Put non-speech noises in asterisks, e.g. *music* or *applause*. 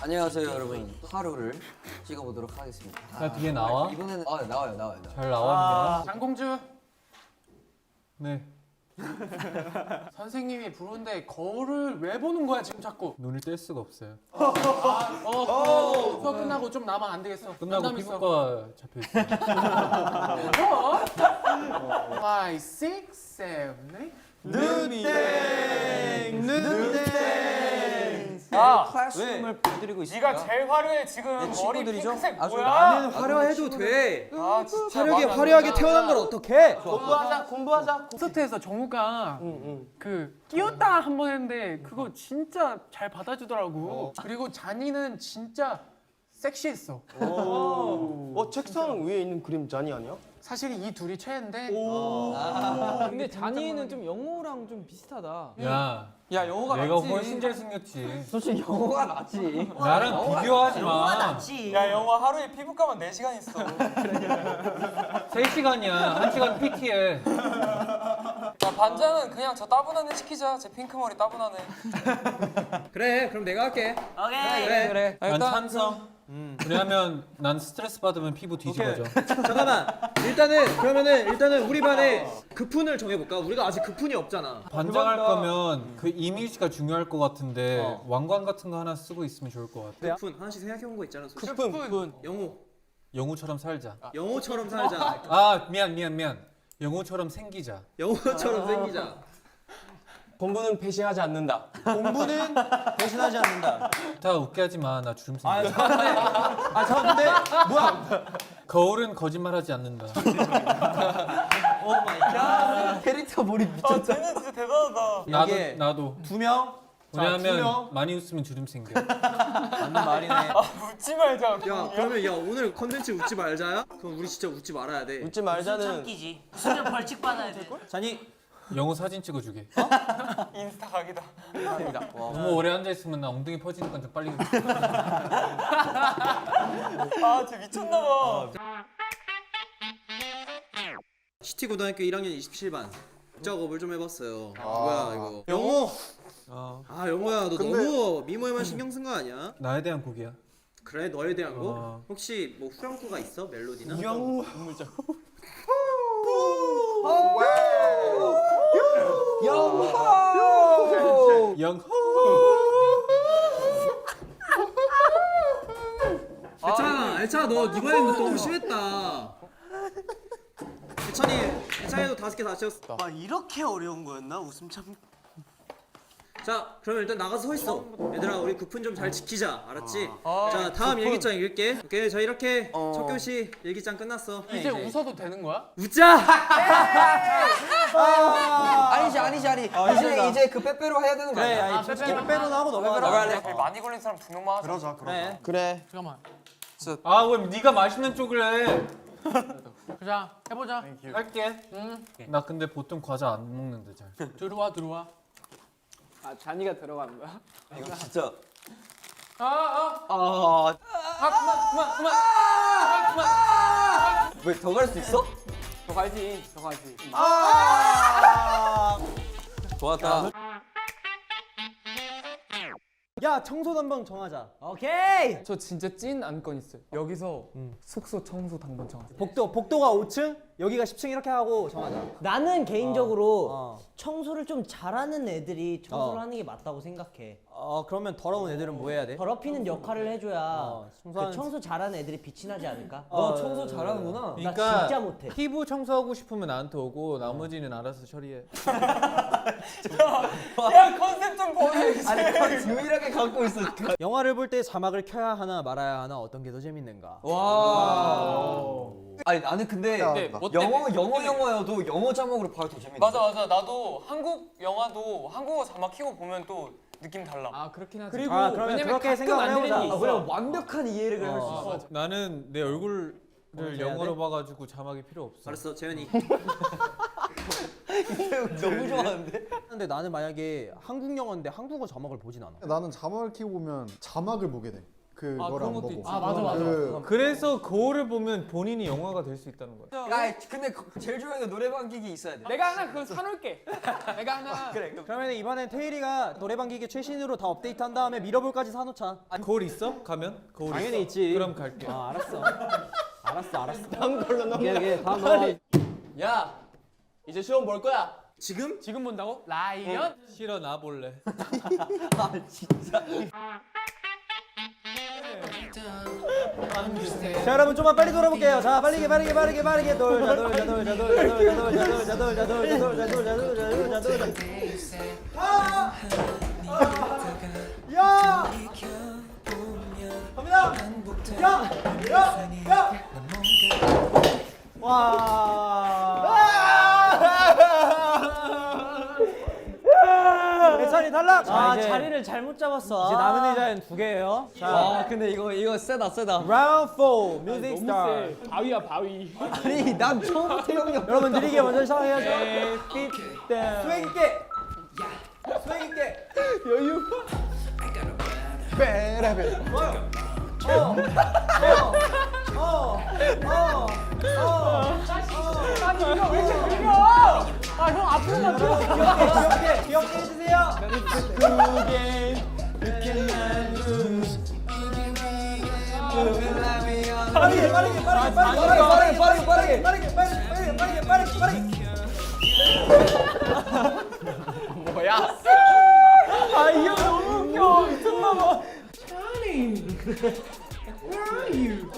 안녕하세요 여러분 하루를 찍어보도록 하겠습니다 나 뒤에 나와? 이번에는 아 나와요 나와요 나와요 잘 나왔냐? 장공주 네. *laughs* 선생님이 부르는데 거울을 왜 보는 거야 지금 자꾸 눈을 뗄 수가 없어요. 어, 어, 수업 끝나고 좀 나면 안 되겠어 끝나고. 피부과 잡혀 있어요. 어? Five, six, seven, eight. 아 클래스룸을 보여드리고 있습니다. 네가 제일 화려해 지금. 머리 친구들이죠? 핑크색 아주 뭐야? 나는 화려해도 돼. 아 진짜 화려하게 마음에 안 화려하게 든다. 태어난 걸 어떡해? 공부하자 공부하자. 콘서트에서 정우가 그 끼웠다 한 번 했는데 그거 진짜 잘 받아주더라고. 그리고 잔이는 진짜 섹시했어. 어 책상 위에 있는 그림 잔이 아니야? 사실 이 둘이 최애인데 근데 잔이는 좀 영호랑 좀 비슷하다. 야, 야 영호가 내가 낫지 훨씬 잘생겼지. 솔직히 영호가 낫지 *laughs* 나랑 비교하지 마. 야 영화 하루에 피부과만 4시간 있어 3시간이야. 1시간 PT해. 야 반장은 그냥 저 따분한 애 시키자 제 핑크머리 따분한 애 그래, 그럼 내가 할게. 오케이 그래. 그래 난 찬성. 왜냐면 난 스트레스 받으면 피부 뒤집어져. 잠깐만. 일단은 그러면은 일단은 우리 반에 급훈을 정해볼까? 우리가 아직 급훈이 없잖아. 반장할 거면 그 이미지가 중요할 것 같은데 어. 왕관 같은 거 하나 쓰고 있으면 좋을 것 같아. 급훈 하나씩 생각해온 거 있잖아. 솔직히. 급분 영호, 영우처럼 살자. 영호처럼 살자. 아 미안 미안 미안. 영우처럼 생기자. 영호처럼 생기자. 공부는 배신하지 않는다. 공부는 배신하지 않는다. 다 웃게 하지 마. 나 주름 생겨. 아, 저 근데 뭐야? 거울은 거짓말하지 않는다. 오 마이 갓 캐릭터 몰입 아 미쳤다 쟤는 진짜 대단하다 나도 여기에 나도. 두 명. 자, 두 왜냐면 명. 많이 웃으면 주름 생겨. 맞는 말이네 *laughs* 아 웃지 말자 야, 그러면 야 오늘 컨텐츠 웃지 말자야? 그럼 우리 진짜 웃지 말아야 돼. 웃지 말자는 참기지. 수면 벌칙 받아야 돼. 잔이 영우 사진 찍어주게. *laughs* 인스타 각이다 너무 오래 앉아 있으면 나 엉덩이 퍼지는 건좀 빨리. *laughs* 아 쟤 미쳤나 봐 시티 고등학교 1학년 27반 작업을 좀 해봤어요. 뭐야 이거? 영호. 아 영호야 너 너무 미모에만 신경 쓴 거 아니야? 나에 대한 곡이야. 그래 너에 대한 거? 어. 혹시 뭐 후렴구가 있어 멜로디나? 영호 *laughs* 영호. 괜찮아, 애찬아 너 이번에는 너무 심했다. 애찬이, 애찬이도 다섯 개 다 채웠어. 아 이렇게 어려운 거였나? 웃음 참. 자, 그러면 일단 나가서 서 있어. 얘들아, 우리 급훈 좀잘 지키자, 알았지? 자, 다음 일기장 읽을게. 오케이, 자 이렇게 첫 교시 일기장 끝났어. 이제 웃어도 되는 거야? 웃자. 아니지 아니지 아니 이제 이제 그 빼빼로 해야 되는 거 아니야? 아, 빼빼로 빼빼로 하고 넘어갈래? 제일 많이 걸린 사람 두 명만 하자 그래. 그래 잠깐만 아 왜 네가 맛있는 쪽을 해? *laughs* 자 해보자 할게. 응나 근데 보통 과자 안 먹는데 잘. 들어와 들어와 아 잔이가 들어가는 거야? 이거 진짜 아아 아 아, 그만 그만 그만 그만 그만 왜 더 갈 수 있어? 더 가지, 더 가지. 좋았다 야, 청소 담당 정하자. 오케이. 저 진짜 찐 안건 있어요. 여기서 숙소 청소 당번 정하세요. 복도, 복도가 5층, 여기가 10층 이렇게 하고 정하자. 나는 개인적으로 어. 청소를 좀 잘하는 애들이 청소를 어. 하는 게 맞다고 생각해. 어, 그러면 더러운 애들은 뭐 해야 돼? 더럽히는 역할을 해줘야 어, 청소하는- 그 청소 잘하는 애들이 빛이 나지 않을까? 어, 청소 잘하는구나 나 그러니까 진짜 못해. 피부 청소하고 싶으면 나한테 오고 나머지는 알아서 처리해. *laughs* 야 컨셉 좀 보여야지 *laughs* 아니 유일하게 갖고 있어 영화를 볼 때 자막을 켜야 하나 말아야 하나 어떤 게 더 재밌는가? 와 아니 나는 근데 뭐 때문에? 영어 영어 영어여도 영어 자막으로 봐도 더 재밌다 맞아 맞아 나도 한국 영화도 한국어 자막 키고 보면 또 느낌 달라 아 그렇긴 하지. 그리고 아, 그러면 왜냐면 그렇게 가끔 생각을 안 되는 해보자. 게 아, 있어. 그냥 완벽한 이해를 할수 어, 있어 나는 내 얼굴을 해야 영어로 돼? 봐가지고 자막이 필요 없어. 알았어, 재현이. *laughs* 너무 좋아하는데 근데 나는 만약에 한국 영화인데 한국어 자막을 보진 않아. 나는 자막을 키고 보면 자막을 보게 돼. 그걸 안 보고. 아 맞아 맞아. 그 그래서 거울을 보면 본인이 영화가 될 수 있다는 거야. 야 근데 그- 제일 중요한 게 노래방 기기 있어야 돼. 내가 하나 그거 사놓을게. 내가 하나. *laughs* 그래. 그러면 이번엔 태일이가 노래방 기계 최신으로 다 업데이트한 다음에 미러볼까지 사놓자. 거울 있어? 가면? 거울 당연히 있어? 있지. 그럼 갈게. 아 알았어. 알았어 알았어. *laughs* 다음 걸로 넘어. 오케이 오케이 다음 넘어. 야, 이제 시험 볼 거야. 지금? 지금 본다고? 라이언? 싫어 나 볼래. *laughs* 자 여러분 좀만 빨리 돌아볼게요. 자 빠르게 빠르게 빠르게 빠르게 돌자 돌자 돌자 돌자 돌자 돌자 돌자 돌자 돌자 돌자 돌자 돌자 돌자 돌자 야! 갑니다! 야! 야! 야! 와! 예찬이 탈락! 아 자리를 잘못 잡았어. 이제 남은 의자는 두 개예요. 자, 아 근데 이거 이거 세다 세다. 라운드 4 뮤직 스타. 바위야 바위. 아니 난 처음부터 형이 없. 여러분 느리게 먼저 시작해야죠. 스웩 있게. 스웩 있게. 여유. 베라베. 어. 어. 어. 어. 아니 이거 왜 이렇게 느려? 아형 앞으로만 들어. 귀엽게 귀엽게 해주세요. 빠르게 빠르게 빠르게 빠르게 빠르게 빠르게 빠르게 빠르게 빠르게 빠르게 빠르게 빠르게 뭐야? 아이 형 너무 웃겨 미쳤나봐 Where are you?